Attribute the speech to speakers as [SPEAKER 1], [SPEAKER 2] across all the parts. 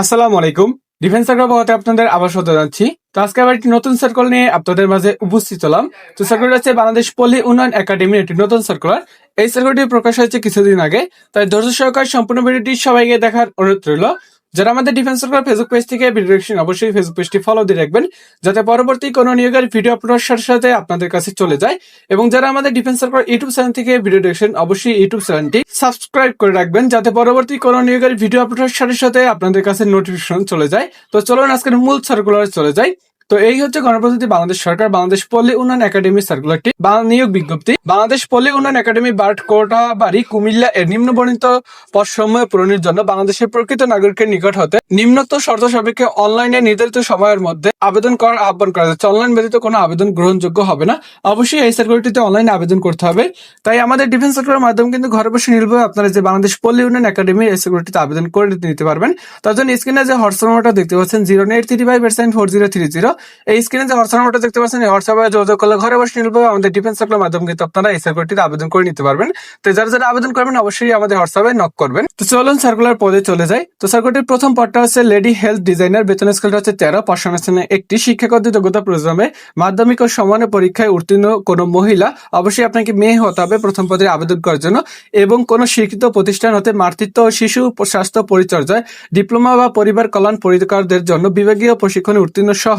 [SPEAKER 1] আসসালামু আলাইকুম। ডিফেন্স পথে আপনাদের আবার স্বাগত জানাচ্ছি। তো আজকে আবার একটি নতুন সার্কেল নিয়ে আপনাদের মাঝে উপস্থিত হলাম। তো সার্কেল হচ্ছে বাংলাদেশ পল্লী উন্নয়ন একাডেমির একটি নতুন সার্কুলার এই সার্কেলটি প্রকাশ হয়েছে কিছুদিন আগে। তাই ধৈর্য সহকার সম্পূর্ণ ভিডিওটি সবাইকে দেখার অনুরোধ রইল। যারা আমাদের ডিফেন্স সার্কুলার ফেসবুক পেজ থেকে দেখছেন, অবশ্যই ফেসবুক পেজটি ফলো দিয়ে রাখবেন, যাতে পরবর্তী কোনো নিয়োগের ভিডিও আপলোড সাথে সাথে আপনাদের কাছে চলে যায়। এবং যারা আমাদের ডিফেন্স সার্কুলার ইউটিউব চ্যানেল থেকে ভিডিও দেখছেন, অবশ্যই ইউটিউব চ্যানেলটি সাবস্ক্রাইব করে রাখবেন, যাতে পরবর্তী কোনো নিয়োগের ভিডিও আপলোড সাথে সাথে আপনাদের কাছে নোটিফিকেশন চলে যায়। তো চলুন আজকের মূল সার্কুলার চলে যায় তো এই হচ্ছে গণপ্রজাতন্ত্রী বাংলাদেশ সরকার। বাংলাদেশ পল্লী উন্নয়ন একাডেমি সার্কুলারটি নিয়োগ বিজ্ঞপ্তি। বাংলাদেশ পল্লী উন্নয়ন একাডেমি বার্ট কোটা বাড়ি কুমিল্লা এর নিম্ন বর্ণিত পদসমূহ পূরণের জন্য বাংলাদেশের প্রকৃত নাগরিকের নিকট হতে নিম্নত শর্ত সাপেক্ষে অনলাইনে নির্ধারিত সময়ের মধ্যে আবেদন করার আহ্বান করা যাচ্ছে। অনলাইন ব্যতীত কোনো আবেদন গ্রহণযোগ্য হবে না। অবশ্যই এই সার্কুলারটিতে অনলাইনে আবেদন করতে হবে। তাই আমাদের ডিফেন্স সার্কুলার মাধ্যমে কিন্তু ঘরে বসে নির্ভর আপনারা যে বাংলাদেশ পল্লী উন্নয়ন একাডেমি এই সার্কুলারটিতে আবেদন করে নিতে পারবেন। তার জন্য স্ক্রিনে যে হোয়াটসঅ্যাপ নাম্বারটা দেখতে পাচ্ছেন zero eight three five percent four zero three zero এই স্ক্রিনে যে হোয়াটসঅ্যাপ নাম্বারটা দেখতে পাচ্ছেন, এই হোয়াটসঅ্যাপে যোগাযোগ করলে ঘরে বসে নির্ভর আমাদের ডিফেন্স সার্কুলার মাধ্যমে কিন্তু আপনারা এই সার্কুলারটিতে আবেদন করে নিতে পারবেন। তো যারা যারা আবেদন করবেন, অবশ্যই আমাদের হোয়াটসঅ্যাপে নক করবেন। তো চলুন সার্কুলার পদে চলে যাই। তো সার্কুলারটির প্রথম পদটা হচ্ছে লেডি হেলথ ডিজাইনার বেতন স্কেলটা হচ্ছে তেরো পার্সোনাল একটি শিক্ষাগত যোগ্যতা প্রোগ্রামে মাধ্যমিক ও সমানের পরীক্ষায় উত্তীর্ণ কোনো মহিলা, অবশ্যই আপনাকে মেয়ে হতে হবে প্রথম পদে আবেদন করার জন্য। এবং কোনো স্বীকৃত প্রতিষ্ঠান হতে মাতৃত্ব ও শিশু স্বাস্থ্য পরিচর্যায়, ডিপ্লোমা বা পরিবার কল্যাণ পরিকারদের জন্য বিভাগীয় প্রশিক্ষণে উত্তীর্ণ সহ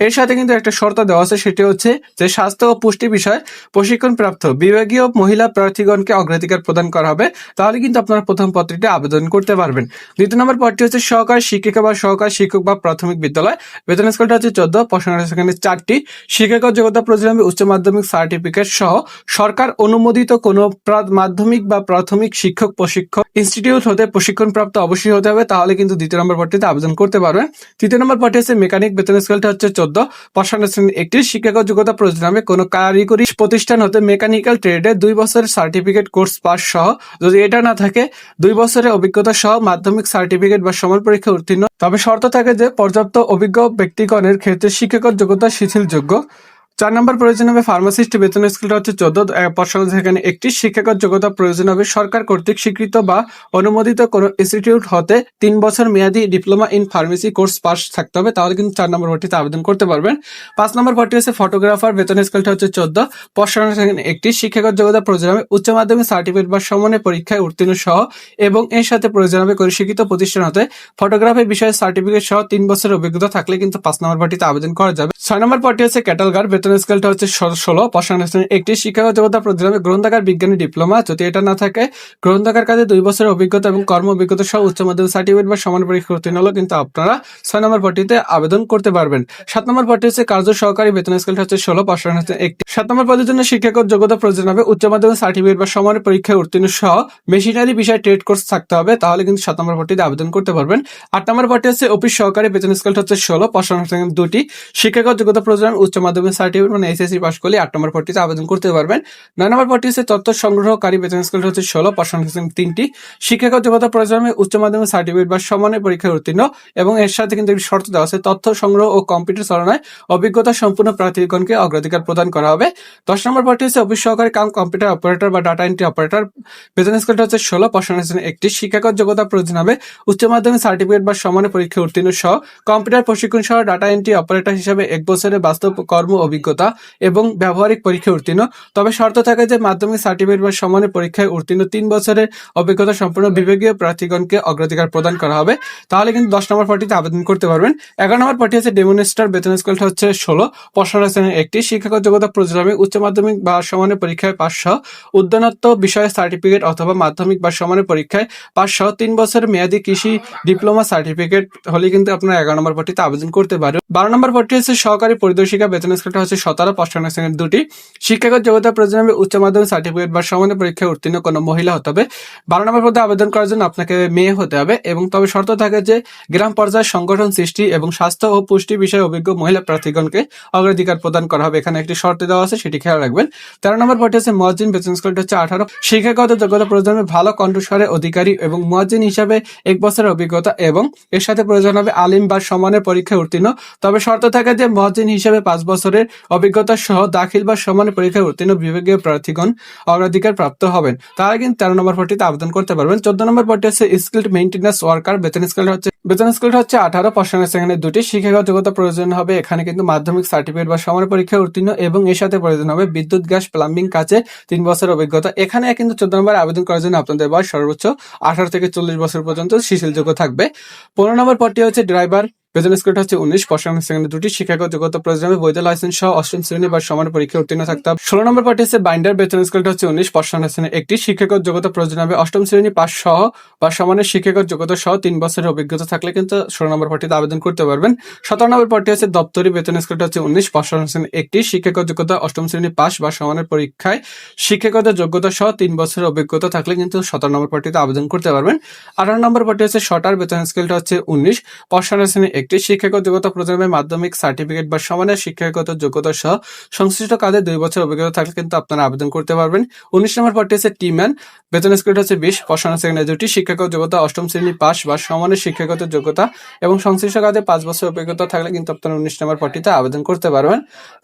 [SPEAKER 1] এর সাথে কিন্তু একটা শর্ত দেওয়া আছে, সেটি হচ্ছে যে স্বাস্থ্য ও পুষ্টি বিষয়ে প্রশিক্ষণ প্রাপ্ত বিভাগীয় মহিলা প্রার্থীগণকে অগ্রাধিকার প্রদান করা হবে। তাহলে কিন্তু আপনারা প্রথম পত্রটি আবেদন করতে পারবেন। দ্বিতীয় নম্বর পদটি হচ্ছে সহকার শিক্ষিকা বা সহকার শিক্ষক বা প্রাথমিক বিদ্যালয়। বেতন স্কেলটা হচ্ছে চোদ্দ পড়াশোনা সেখানে চারটি। শিক্ষাগত যোগ্যতা প্রয়োজনে উচ্চ মাধ্যমিক সার্টিফিকেট সহ সরকার অনুমোদিত কোনো মাধ্যমিক বা প্রাথমিক শিক্ষক প্রশিক্ষক ইনস্টিটিউট হতে প্রশিক্ষণ প্রাপ্ত অবশ্যই হতে হবে। তাহলে কিন্তু দ্বিতীয় নম্বর পদটিতে আবেদন করতে পারবেন। তৃতীয় নম্বর পদটি হচ্ছে মেকানিক। বেতন স্কেলটা হচ্ছে পড়াশোনা শ্রেণির একটি শিক্ষাগত যোগ্যতা প্রয়োজন কোনো কারিগরি প্রতিষ্ঠান হতে মেকানিক্যাল ট্রেডে দুই বছরের সার্টিফিকেট কোর্স পাস সহ, যদি এটা না থাকে, দুই বছরের অভিজ্ঞতা সহ মাধ্যমিক সার্টিফিকেট বা সমান পরীক্ষা উত্তীর্ণ। তবে শর্ত থাকে যে, পর্যাপ্ত অভিজ্ঞ ব্যক্তিগণের ক্ষেত্রে শিক্ষাগত যোগ্যতা শিথিলযোগ্য। চার নম্বর প্রয়োজন হবে ফার্মাসিস্ট বেতন স্কেলটা হচ্ছে চোদ্দ পর্ষদ সেখানে একটি শিক্ষাগত যোগ্যতা প্রয়োজন হবে। সরকার কর্তৃক স্বীকৃত বা অনুমোদিত কোনো ইনস্টিটিউট হতে তিন বছর মেয়াদী diploma in pharmacy course pass থাকতে হবে। তাহলে কিন্তু চার নম্বর ভর্তিতে আবেদন করতে পারবেন। পাঁচ নম্বর ভর্তি হচ্ছে ফটোগ্রাফার বেতন স্কেলটা হচ্ছে চোদ্দ পর্ষদ সেখানে একটি শিক্ষাগত যোগ্যতা প্রয়োজন হবে। উচ্চ মাধ্যমিক সার্টিফিকেট বা সমানের পরীক্ষায় উত্তীর্ণ সহ এবং এর সাথে প্রয়োজন হবে কোনো শিক্ষিত প্রতিষ্ঠান হতে ফটোগ্রাফি বিষয়ে সার্টিফিকেট সহ তিন বছরের অভিজ্ঞতা থাকলে কিন্তু পাঁচ নম্বর পার্টিতে আবেদন করা যাবে। ছয় নম্বর পার্টি হচ্ছে ক্যাটালগার বেতন স্কেলটা হচ্ছে ষোলো- পশান একটি শিক্ষাগত যোগ্যতা হবে গ্রন্থাগার, বিজ্ঞানী ডিপ্লোমা যদি এটা না থাকে, গ্রন্থাগার কাজে দুই বছরের অভিজ্ঞতা এবং কর্ম অভিজ্ঞতা সহ উচ্চ মাধ্যমিক সার্টিফিকেট বা সমান পরীক্ষা উত্তীর্ণ হলো কিন্তু আপনারা ছয় নম্বর পার্টিতে আবেদন করতে পারবেন। সাত নম্বর পার্টি হচ্ছে কার্য সহকারী বেতন স্কেলটা হচ্ছে ষোলো পশান একটি। সাত নম্বর পদের জন্য শিক্ষাগত যোগ্যতা প্রয়োজন হবে, উচ্চ মাধ্যমিক সার্টিফিকেট বা সমান পরীক্ষায় উত্তীর্ণ সহ মেশিনারি বিষয়ে ট্রেড কোর্স থাকতে হবে, তাহলে কিন্তু সাত নম্বর পার্টিতে আবেদন করতে পারবেন। আট নম্বর পার্টি হচ্ছে অফিস সহকারী বেতন স্কেলটা হচ্ছে ষোলো পশান দুটি। শিক্ষাগত যোগ্যতা প্রয়োজন, উচ্চ মাধ্যমিক সার্টিফিকেট মানে এসএসসি পাস করলে আট নম্বর পদটিতে আবেদন করতে পারবেন। নয় নম্বর পদটি হচ্ছে তথ্য সংগ্রহকারী বেতন স্কেল হচ্ছে ষোলো পার্সেন্ট তিনটি। শিক্ষাগত যোগ্যতা প্রয়োজন উচ্চ মাধ্যমিক সার্টিফিকেট বা সমানের পরীক্ষায় উত্তীর্ণ এবং এর সাথে কিন্তু একটি শর্ত দেওয়া আছে, তথ্য সংগ্রহ ও কম্পিউটার চালনায় অভিজ্ঞতা সম্পূর্ণ প্রার্থীগণকে অগ্রাধিকার প্রদান করা হবে। দশ নম্বর পদটি হচ্ছে অফিস সহকারী কাম কম্পিউটার অপারেটর বা ডাটা এন্ট্রি অপারেটর বেতন স্কেলটা হচ্ছে ষোলো পার্সেন্ট একটি। শিক্ষাগত যোগ্যতা প্রয়োজন হবে উচ্চ মাধ্যমিক সার্টিফিকেট বা সমানের পরীক্ষায় উত্তীর্ণ সহ কম্পিউটার প্রশিক্ষণ সহ ডাটা এন্ট্রি অপারেটর হিসেবে এক বছরের বাস্তব কর্ম অভিজ্ঞতা এবং ব্যবহারিক পরীক্ষায় উত্তীর্ণ। তবে শর্ত থাকে যে মাধ্যমিক সার্টিফিকেট বা সমানের পরীক্ষায় উত্তীর্ণ তিন বছরের অভিজ্ঞতা সম্পূর্ণ বিভাগীয় প্রার্থীগণকে অগ্রাধিকার প্রদান করা হবে। তাহলে কিন্তু দশ নম্বর পার্টিতে আবেদন করতে পারবেন। এগারো নম্বর পার্টি হচ্ছে ডেমোনেস্টার বেতন স্কেলটা হচ্ছে ষোলো। পড়াশোনা শ্রেণির একটি শিক্ষাগত যোগ্যতা হবে উচ্চ মাধ্যমিক বা সমানের পরীক্ষায় সহ উদ্যানত্ব বিষয়ে সার্টিফিকেট অথবা মাধ্যমিক বা সমানের পরীক্ষায় সহ তিন বছর মেয়াদী কৃষি ডিপ্লোমা সার্টিফিকেট হলে কিন্তু আপনারা এগারো নম্বর পার্টিতে আবেদন করতে পারবেন। বারো নম্বর পার্টি হচ্ছে সহকারী পরিদর্শিকা বেতন স্কেলটা হচ্ছে সতেরো পড়াশোনা শ্রেণির দুটি শিক্ষাগত যোগ্যতা প্রয়োজন হবে উচ্চ মাধ্যমিক সার্টিফিকেট বা সমানের পরীক্ষায় উত্তীর্ণ কোনো মহিলা হতে হবে। বারো নম্বর পদে আবেদন করার জন্য আপনাকে মেয়ে হতে হবে এবং তবে শর্ত থাকে যে গ্রাম পর্যায়ে সংগঠন সৃষ্টি এবং স্বাস্থ্য ও পুষ্টি বিষয়ে অভিজ্ঞ মহিলা প্রার্থীগণকে অগ্রাধিকার প্রদান করা হবে। এখানে একটি শর্ত দেওয়া আছে, সেটি খেয়াল রাখবেন। তেরো নম্বর পদে হচ্ছে মহাজিন বেতন স্কেলটা হচ্ছে আঠারো। শিক্ষাগত যোগ্যতা প্রয়োজন হবে ভালো কণ্ঠস্বরের অধিকারী এবং মুয়াজ্জিন হিসাবে এক বছরের অভিজ্ঞতা এবং এর সাথে প্রয়োজন হবে আলিম বা সমানের পরীক্ষায় উত্তীর্ণ। তবে শর্ত থাকে যে মহাজিন হিসাবে পাঁচ বছরের অভিজ্ঞতা সহ দাখিল বা সমান পরীক্ষায় উত্তীর্ণ বিভাগীয় প্রার্থীগণ অগ্রাধিকার প্রাপ্ত হবেন। তারা কিন্তু তেরো নম্বর পদটিতে আবেদন করতে পারবেন। চোদ্দ নম্বর পদটি হচ্ছে স্কিল্ড মেইনটেন্যান্স ওয়ার্কার। বেতন স্কেল হচ্ছে বেতন স্কেল হচ্ছে আঠারো পার্সেন্ট সেখানে দুটি। শিক্ষাগত যোগ্যতা প্রয়োজন হবে। এখানে কিন্তু মাধ্যমিক সার্টিফিকেট বা সমান পরীক্ষায় উত্তীর্ণ এবং এর সাথে প্রয়োজন হবে বিদ্যুৎ, গ্যাস, প্লাম্বিং কাজে তিন বছর অভিজ্ঞতা। এখানে কিন্তু চোদ্দ নম্বর আবেদন করার জন্য আপনাদের বয়স সর্বোচ্চ আঠারো থেকে চল্লিশ বছর পর্যন্ত শিথিলযোগ্য থাকবে। পনেরো নম্বর পদটি হচ্ছে ড্রাইভার। বেতন স্কেল হচ্ছে উনিশ পার্সেন্ট সেখানে দুটি। শিক্ষাগত যোগ্যতা প্রয়োজন হবে বৈধ লাইসেন্স সহ অষ্টম শ্রেণি বা সমান পরীক্ষায় উত্তীর্ণ থাকতে হবে। ষোলো নম্বর পার্টি হচ্ছে বাইন্ডার বেতন স্কেলটা হচ্ছে উনিশ পার্সেন্ট শ্রেণি একটি। শিক্ষাগত যোগ্যতা প্রয়োজন হবে অষ্টম শ্রেণি পাস সহ বা সমানের শিক্ষাগত যোগ্যতা সহ তিন বছরের অভিজ্ঞতা থাকলে কিন্তু ষোলো নম্বর পার্টিতে আবেদন করতে পারবেন। সতেরো নম্বর পার্টি হচ্ছে দপ্তরি বেতন স্কেলটা হচ্ছে উনিশ পার্সেন্ট শ্রেণি একটি। শিক্ষাগত যোগ্যতা অষ্টম শ্রেণি পাস বা সমানের পরীক্ষায় শিক্ষাগত যোগ্যতা সহ তিন বছরের অভিজ্ঞতা থাকলে কিন্তু সতেরো নম্বর পার্টিতে আবেদন করতে পারবেন। আঠারো নম্বর পার্টি হচ্ছে শটার বেতন স্কেলটা হচ্ছে উনিশ পার্সেন্ট শ্রেণি একটি শিক্ষাগত যোগ্যতা হবে মাধ্যমিক সার্টিফিকেট বা সমানের শিক্ষাগত যোগ্যতা সহ সংশ্লিষ্ট কাজে দুই বছর অভিজ্ঞতা থাকলে কিন্তু আপনারা আবেদন করতে পারবেন। উনিশ নম্বর পার্টি হচ্ছে টিম্যান বেতন স্কেল হচ্ছে বিশ পড়াশোনা সেখানে দুটি। শিক্ষাগত যোগ্যতা অষ্টম শ্রেণি পাস বা সমানের শিক্ষাগত যোগ্যতা এবং সংশ্লিষ্ট কাজে পাঁচ বছর অভিজ্ঞতা থাকলে কিন্তু আপনারা উনিশ নম্বর পার্টিতে আবেদন করতে পারবেন।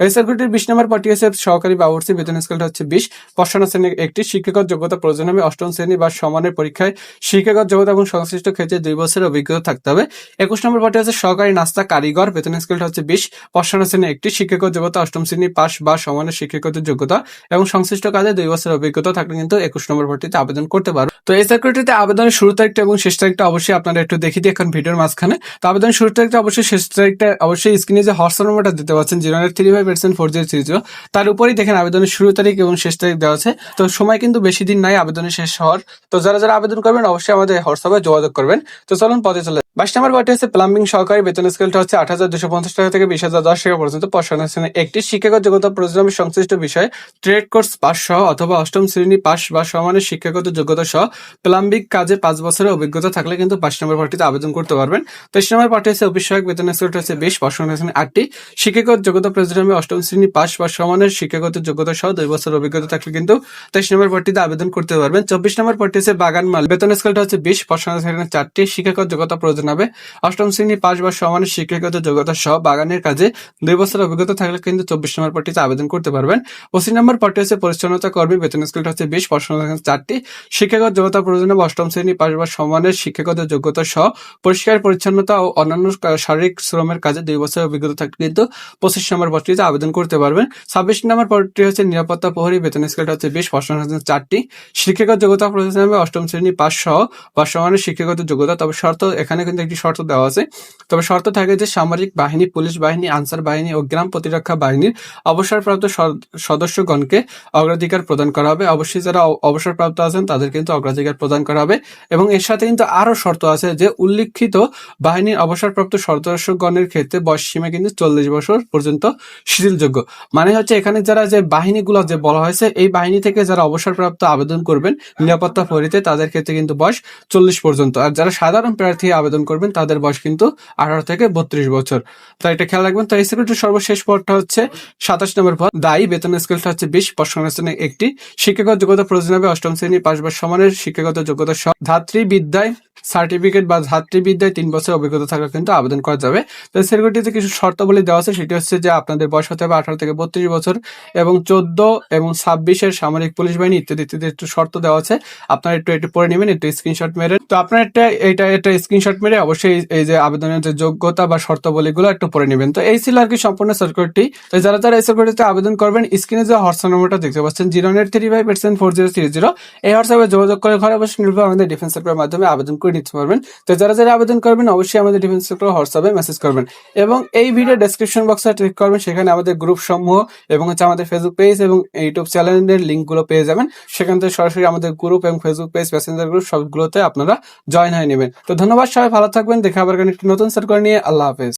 [SPEAKER 1] এই সার্কিটের বিশ নম্বর পার্টি হচ্ছে সহকারী বাবুর্চি বেতন স্কেলটা হচ্ছে বিশ পড়াশোনা শ্রেণির একটি। শিক্ষাগত যোগ্যতা প্রয়োজন হবে অষ্টম শ্রেণি বা সমানের পরীক্ষায় শিক্ষাগত যোগ্যতা এবং সংশ্লিষ্ট ক্ষেত্রে দুই বছরের অভিজ্ঞতা থাকতে হবে। একুশ নম্বর পার্টি হচ্ছে সহকারী নাস্তা কারিগর। বেতন স্কেলটা হচ্ছে বিশ। পড়াশোনা শ্রেণি একটি শিক্ষকের যোগ্যতা। অষ্টম শ্রেণি পাশ বা সমানের শিক্ষকদের যোগ্যতা। এবং সংশ্লিষ্ট কাজে দুই বছরের অভিজ্ঞতা থাকলে কিন্তু একুশ নম্বর ভর্তিতে আবেদন করতে পারো। তো এই সার্কুলারটিতে আবেদনের শুরু তারিখটা এবং শেষ তারিখটা অবশ্যই আপনারা একটু দেখে দিই এখন ভিডিওর মাঝখানে। তো আবেদনের শুরু তারিখটা অবশ্যই শেষ তারিখটা অবশ্যই স্ক্রিনে যে হোয়াটসঅ্যাপ নম্বরটা দিতে পারছেন zero nine three five percent four zero three zero, তার উপরেই দেখেন আবেদনের শুরু তারিখ এবং শেষ তারিখ দেওয়া আছে। তো সময় কিন্তু বেশি দিন নাই, আবেদনের শেষ হওয়ার। তো যারা যারা আবেদন করবেন, অবশ্যই আমাদের হোয়াটসঅ্যাপে যোগাযোগ করবেন। তো চলুন পদে চলে বাইশ নম্বর পার্টি হচ্ছে প্লাম্বিং সহকারী বেতন স্কেলটা হচ্ছে আট হাজার দুশো পঞ্চাশ টাকা থেকে বিশ হাজার দশ টাকা পর্যন্ত পড়াশোনা শ্রেণি একটি শিক্ষাগত যোগ্যতা প্রোগ্রাম সংশ্লিষ্ট বিষয়ে ট্রেড কোর্স পাস সহ অথবা অষ্টম শ্রেণি পাস বা সমানের শিক্ষাগত যোগ্যতা সহ প্লাম্বিং কাজে পাঁচ বছরের অভিজ্ঞতা থাকলে কিন্তু পাঁচ নম্বর পার্টিতে আবেদন করতে পারবেন। তেইশ নম্বর পার্টি হচ্ছে অফিস সহায়ক বেতন স্কেলটা হচ্ছে বিশ পড়াশোনা শ্রেণি আটটি। শিক্ষাগত যোগ্যতা প্রোগ্রামে অষ্টম শ্রেণি পাস বা সমানের শিক্ষাগত যোগ্যতা সহ দুই বছর অভিজ্ঞতা থাকলে কিন্তু তেইশ নম্বর পার্টিতে আবেদন করতে পারবেন। চব্বিশ নম্বর পার্টি হচ্ছে বাগান মাল। বেতন স্কেলটা হচ্ছে বিশ পড়াশোনা শ্রেণি চারটি। শিক্ষাগত যোগ্যতা প্রয়োজন হবে। অষ্টম শ্রেণি পাস বা সমানের শিক্ষাগত যোগ্যতা সহ বাগানের কাজে দুই বছর অভিজ্ঞতা থাকলে কিন্তু চব্বিশ নম্বর পার্টিতে আবেদন করতে পারবেন। পঁচিশ নম্বর পার্টি হচ্ছে পরিচ্ছন্নতা কর্মী। বেতন স্কেলটা হচ্ছে বিশ পড়াশোনা চারটি। শিক্ষাগত যোগ্যতা প্রয়োজন অষ্টম শ্রেণি পাস বা সমানের শিক্ষাগত যোগ্যতা সহ পরিষ্কার, পরিচ্ছন্নতা ও অন্যান্য শারীরিক শ্রমের কাজে দুই বছর অভিজ্ঞতা থাকলে কিন্তু পঁচিশ নম্বর পদটিতে আবেদন করতে পারবেন। ছাব্বিশ নম্বর পদটি হচ্ছে নিরাপত্তা প্রহরী, বেতন স্কেলটা হচ্ছে বিশ পড়াশোনা চারটি। শিক্ষাগত যোগ্যতা প্রয়োজন হবে অষ্টম শ্রেণি পাস সহ বা সমানের শিক্ষাগত যোগ্যতা, তবে শর্ত, এখানে কিন্তু একটি শর্ত দেওয়া আছে। তবে শর্ত থাকে যে সামরিক বাহিনী, পুলিশ বাহিনী, আনসার বাহিনী ও গ্রাম প্রতিরক্ষা বাহিনীর অবসরপ্রাপ্ত সদ- সদস্যগণকে অগ্রাধিকার প্রদান করা হবে। অবশ্যই যারা অবসরপ্রাপ্ত আছেন তাদের কিন্তু অগ্রাধিকার প্রদান করা হবে এবং এর সাথে কিন্তু আরও শর্ত আছে যে উল্লিখিত বাহিনীর অবসরপ্রাপ্ত সদস্যগণের ক্ষেত্রে বয়স সীমা কিন্তু চল্লিশ বছর পর্যন্ত শিথিলযোগ্য। মানে হচ্ছে এখানে যারা যে বাহিনীগুলো যে বলা হয়েছে, এই বাহিনী থেকে যারা অবসরপ্রাপ্ত আবেদন করবেন, নিরাপত্তা প্রহরীতে তাদের ক্ষেত্রে কিন্তু বয়স চল্লিশ পর্যন্ত। আর যারা সাধারণ প্রার্থী আবেদন করবেন, তাদের বয়স কিন্তু আঠারো থেকে বত্রিশ বছর। তো এটা খেয়াল রাখবেন। তো এই সেক্রেটারি সর্বশেষ পদটা হচ্ছে সাতাশ নম্বর পদ। দায়ী বেতন স্কেলটা হচ্ছে বিশ পর্ষণের একটি শিক্ষাগত যোগ্যতা প্রয়োজন হবে অষ্টম শ্রেণি পাশ বা সমানের শিক্ষাগত যোগ্যতা সহ ধাত্রী বিদ্যায় সার্টিফিকেট বা ধাত্রী বিদ্যায় তিন বছর অভিজ্ঞতা থাকলে কিন্তু আবেদন করা যাবে। তো সেক্রেটারিতে কিছু শর্তাবলী দেওয়া আছে, সেটি হচ্ছে যে আপনাদের বয়স হতে হবে আঠারো থেকে বত্রিশ বছর এবং চোদ্দ এবং ছাব্বিশের সামরিক পুলিশ বাহিনী ইত্যাদি ইত্যাদি একটু শর্ত দেওয়া আছে। আপনারা একটু একটু পরে নেবেন, একটু স্ক্রিনশট মেরে। তো আপনার একটা, এটা একটা স্ক্রিনশট মেরে অবশ্যই এই- যে আবেদনের যে যোগ্যতা বা শর্তাবলীগুলো একটু পরে নেবেন। তো এই ছিল আর কি সম্পূর্ণ সার্কুলারটি তো যারা যারা এই সার্কুলারটিতে আবেদন করবেন স্ক্রিনে যে হোয়াটসঅ্যাপ নম্বরটা দেখতে পাচ্ছেন zero eight three five percent four zero three zero এই হোয়াটসঅ্যাপে যোগাযোগ করে ঘরে বসে নির্ভর আমাদের ডিফেন্স সেক্টরের মাধ্যমে আবেদন করে নিতে পারবেন। তো যারা যারা আবেদন করবেন, অবশ্যই আমাদের ডিফেন্স সেক্টর হোয়াটসঅ্যাপে মেসেজ করবেন। এবং এই ভিডিও ডেসক্রিপশন বক্সে ক্লিক করবেন, সেখানে আমাদের গ্রুপ সমূহ এবং হচ্ছে আমাদের ফেসবুক পেজ এবং ইউটিউব চ্যানেলের লিঙ্কগুলো পেয়ে যাবেন। সেখান থেকে সরাসরি আমাদের গ্রুপ এবং ফেসবুক পেজ প্যাসেঞ্জার গ্রুপ সবগুলোতে আপনারা জয়েন হয়ে নেবেন। তো ধন্যবাদ সবাই, ভালো থাকবেন। দেখা আবার একটি নতুন সার্কুলার নিয়ে। আল্লাহ হাফেজ।